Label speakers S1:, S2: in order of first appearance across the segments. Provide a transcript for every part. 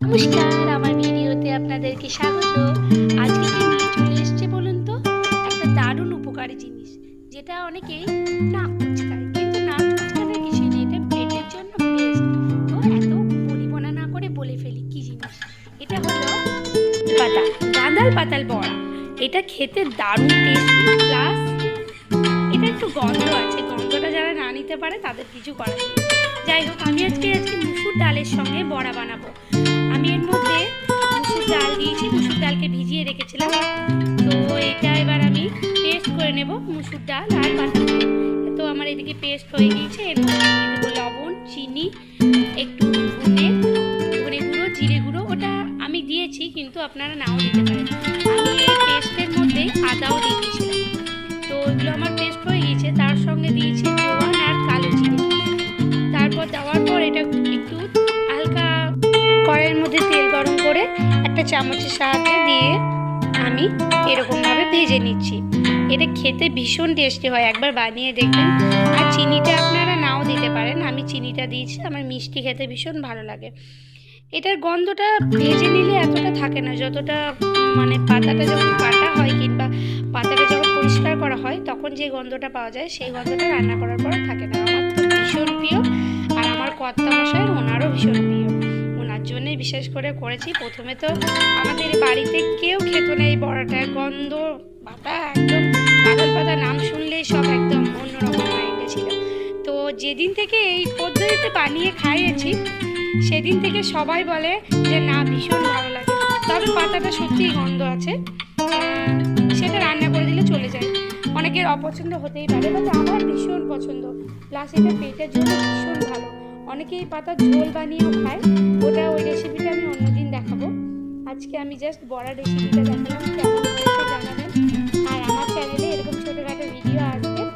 S1: নমস্কার, আমার ভিডিওতে আপনাদেরকে স্বাগত। আজকে কি নিয়ে চলে এসছে বলুন তো, একটা দারুণ উপকারী জিনিস, যেটা অনেকেই নাক কুচকায়। কিন্তু নাক কুচকানোর কিছু নেই এটা পেটের জন্য বেস্ট তো এত পরিবনা না করে বলে ফেলি, কি জিনিস? এটা হলো পাতা গাঁদাল পাতাল বড়া। এটা খেতে দারুণ টেস্টি প্লাস এটা একটু গন্ধ আছে, গন্ধটা যারা না নিতে পারে তাদের কিছু করার যাই হোক, আমি আজকে আজকে মুসুর ডালের সঙ্গে বড়া বানাবো। এর মধ্যে মুসুর ডাল দিয়েছি মুসুর ডালকে ভিজিয়ে রেখেছিলাম, তো এটা এবার আমি পেস্ট করে নেব মুসুর ডাল আর বাটা তো আমার এদিকে পেস্ট হয়ে গিয়েছে এর লবণ, চিনি, একটু ধনে ধনে গুঁড়ো, জিরে গুঁড়ো, ওটা আমি দিয়েছি কিন্তু আপনারা নাও দিতে পারেন। আমি এই পেস্টের মধ্যে আদাও দিয়ে দিয়েছিলাম। তো ওইগুলো আমার চামচের সাহায্যে দিয়ে আমি এরকমভাবে ভেজে নিচ্ছি। এটা খেতে ভীষণ টেস্টি হয়, একবার বানিয়ে দেখবেন। আর চিনিটা আপনারা নাও দিতে পারেন, আমি চিনিটা দিয়েছি, আমার মিষ্টি খেতে ভীষণ ভালো লাগে। এটার গন্ধটা ভেজে নিলে এতটা থাকে না, যতটা মানে পাতাটা যখন কাটা হয় কিংবা পাতাটা যখন পরিষ্কার করা হয়, তখন যে গন্ধটা পাওয়া যায়, সেই গন্ধটা রান্না করার পর থাকে না। আমার তো ভীষণ প্রিয়, আর আমার কর্তা মশাই ওনারও ভীষণ প্রিয়। বিশেষ করে করেছি। প্রথমে তো আমাদের বাড়িতে কেউ খেত না, এই বড়াটা, গন্ধ পাতা একদম কাঁঠাল পাতা নাম শুনলেই সব একদম অন্যরকম মাইন্ডে ছিল। তো যেদিন থেকে এই পদ্ধতিতে বানিয়ে খাইয়েছি, সেদিন থেকে সবাই বলে যে, না, ভীষণ ভালো লাগে। তবে পাতাটা সত্যিই গন্ধ আছে। সেটা রান্না করে দিলে চলে যায়। অনেকের অপছন্দ হতেই পারে, বাট আমার ভীষণ পছন্দ। প্লাস এটা পেটের জন্য ভীষণ ভালো। অনেকে এই পাতার ঝোল বানিয়েও খায়। ওটা ওই রেসিপিটা আমি অন্যদিন দেখাবো। আজকে আমি জাস্ট বড়া রেসিপিটা দেখালাম জানাবেন। আর আমার এরকম ভিডিও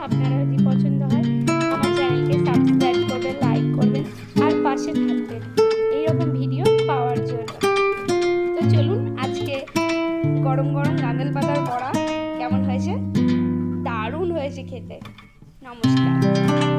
S1: আপনারা যদি পছন্দ হয়, আমার লাইক করবেন আর পাশে ভিডিও পাওয়ার জন্য। তো চলুন, আজকে গরম গরম পাতার কেমন হয়েছে? দারুণ হয়েছে খেতে। নমস্কার।